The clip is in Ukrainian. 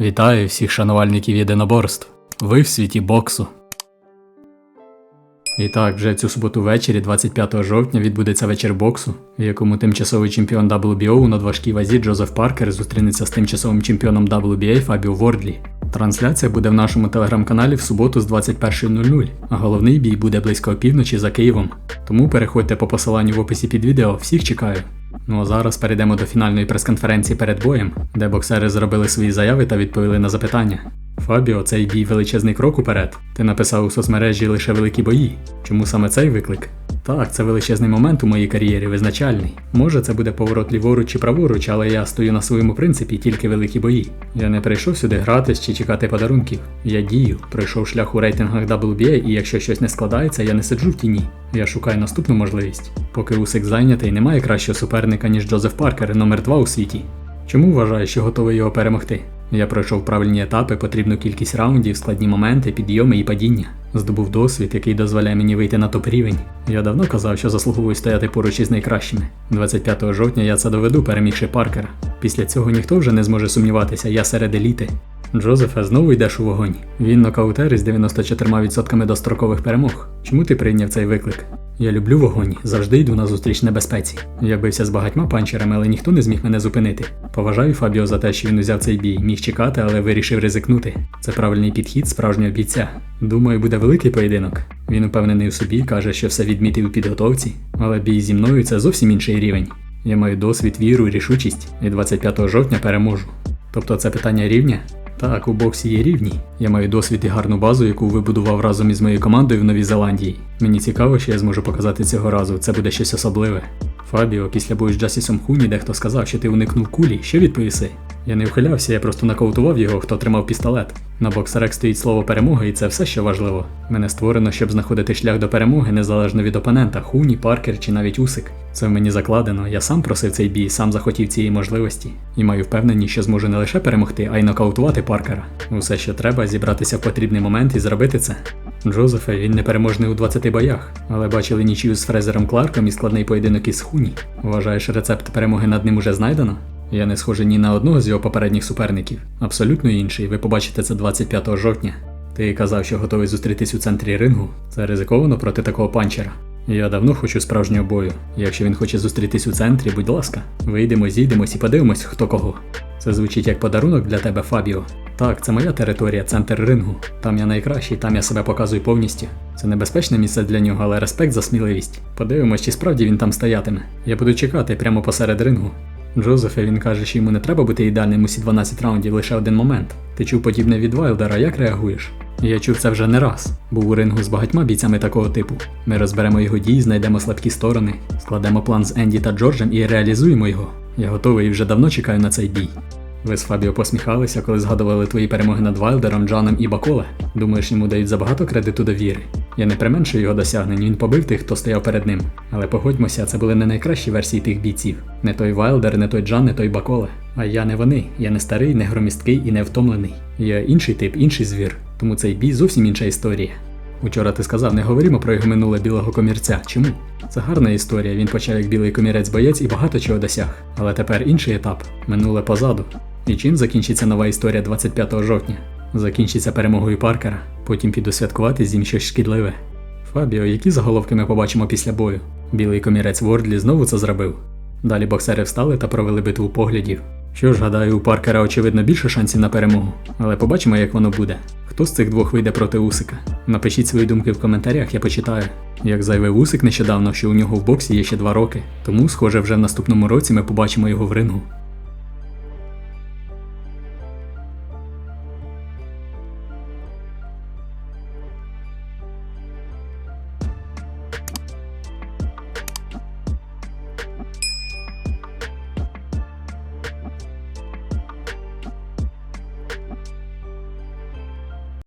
Вітаю всіх шанувальників єдиноборств. Ви в світі боксу. І так, вже цю суботу ввечері, 25 жовтня, відбудеться вечір боксу, в якому тимчасовий чемпіон WBO у надважкій вазі Джозеф Паркер зустрінеться з тимчасовим чемпіоном WBA Фабіо Вордлі. Трансляція буде в нашому телеграм-каналі в суботу з 21.00, а головний бій буде близько опівночі за Києвом. Тому переходьте по посиланню в описі під відео, всіх чекаю. Ну а зараз перейдемо до фінальної прес-конференції перед боєм, де боксери зробили свої заяви та відповіли на запитання. Фабіо, цей бій величезний крок уперед. Ти написав у соцмережі лише великі бої. Чому саме цей виклик? Так, це величезний момент у моїй кар'єрі, визначальний. Може, це буде поворот ліворуч чи праворуч, але я стою на своєму принципі тільки великі бої. Я не прийшов сюди гратись чи чекати подарунків. Я дію, пройшов шлях у рейтингах WBA, і якщо щось не складається, я не сиджу в тіні. Я шукаю наступну можливість. Поки Усик зайнятий, немає кращого суперника, ніж Джозеф Паркер, номер 2 у світі. Чому вважаєш, що готовий його перемогти? Я пройшов правильні етапи, потрібну кількість раундів, складні моменти, підйоми і падіння. Здобув досвід, який дозволяє мені вийти на топ рівень. Я давно казав, що заслуговую стояти поруч із найкращими. 25 жовтня я це доведу, перемігши Паркера. Після цього ніхто вже не зможе сумніватися, я серед еліти. Джозефе, знову йдеш у вогонь. Він нокаутер із 94% дострокових перемог. Чому ти прийняв цей виклик? Я люблю вогонь, завжди йду на зустріч небезпеці. Я бився з багатьма панчерами, але ніхто не зміг мене зупинити. Поважаю Фабіо за те, що він узяв цей бій, міг чекати, але вирішив ризикнути. Це правильний підхід справжнього бійця. Думаю, буде великий поєдинок. Він упевнений у собі, каже, що все відмітив у підготовці, але бій зі мною це зовсім інший рівень. Я маю досвід, віру рішучість, і 25 жовтня переможу. Тобто це питання рівня? Так, у боксі є рівні. Я маю досвід і гарну базу, яку вибудував разом із моєю командою в Новій Зеландії. Мені цікаво, що я зможу показати цього разу. Це буде щось особливе. Фабіо, після бою з Джасісом Хуні, дехто сказав, що ти уникнув кулі. Що відповіси? Я не ухилявся, я просто нокаутував його, хто тримав пістолет. На боксерах стоїть слово перемога, і це все, що важливо. Мене створено, щоб знаходити шлях до перемоги незалежно від опонента, Хуні, Паркер чи навіть Усик. Це в мені закладено. Я сам просив цей бій, сам захотів цієї можливості. І маю впевненість, що зможу не лише перемогти, а й нокаутувати Паркера. Усе, що треба, зібратися в потрібний момент і зробити це. Джозефе, він непереможний у 20 боях, але бачили нічию з Фрезером Кларком і складний поєдинок із Хуні. Вважаєш, рецепт перемоги над ним уже знайдено? Я не схожий ні на одного з його попередніх суперників. Абсолютно інший. Ви побачите це 25 жовтня. Ти казав, що готовий зустрітись у центрі рингу. Це ризиковано проти такого панчера. Я давно хочу справжнього бою. Якщо він хоче зустрітись у центрі, будь ласка, вийдемо, зійдемось і подивимось, хто кого. Це звучить як подарунок для тебе, Фабіо. Так, це моя територія, центр рингу. Там я найкращий, там я себе показую повністю. Це небезпечне місце для нього, але респект за сміливість. Подивимось, чи справді він там стоятиме. Я буду чекати прямо посеред рингу. Джозефе, він каже, що йому не треба бути ідеальним усі 12 раундів, лише один момент. Ти чув подібне від Вайлдера, як реагуєш? Я чув це вже не раз. Був у рингу з багатьма бійцями такого типу. Ми розберемо його дії, знайдемо слабкі сторони, складемо план з Енді та Джорджем і реалізуємо його. Я готовий і вже давно чекаю на цей бій. Ви з Фабіо посміхалися, коли згадували твої перемоги над Вайлдером, Джаном і Баколе. Думаєш, йому дають забагато кредиту довіри? Я не применшую його досягнень, він побив тих, хто стояв перед ним. Але погодьмося, це були не найкращі версії тих бійців. Не той Вайлдер, не той Джан, не той Баколе. А я не вони. Я не старий, не громісткий і не втомлений. Я інший тип, інший звір. Тому цей бій зовсім інша історія. Учора ти сказав, не говоримо про його минуле білого комірця. Чому? Це гарна історія. Він почав як білий комірець боєць і багато чого досяг. Але тепер інший етап минуле позаду. І чим закінчиться нова історія 25 жовтня? Закінчиться перемогою Паркера, потім піду святкувати з ним щось шкідливе. Фабіо, які заголовки ми побачимо після бою? Білий комірець Вордлі знову це зробив. Далі боксери встали та провели битву поглядів. Що ж, гадаю, у Паркера очевидно більше шансів на перемогу, але побачимо, як воно буде. Хто з цих двох вийде проти Усика? Напишіть свої думки в коментарях, я почитаю. Як заявив Усик нещодавно, що у нього в боксі є ще два роки, тому, схоже, вже в наступному році ми побачимо його в рингу.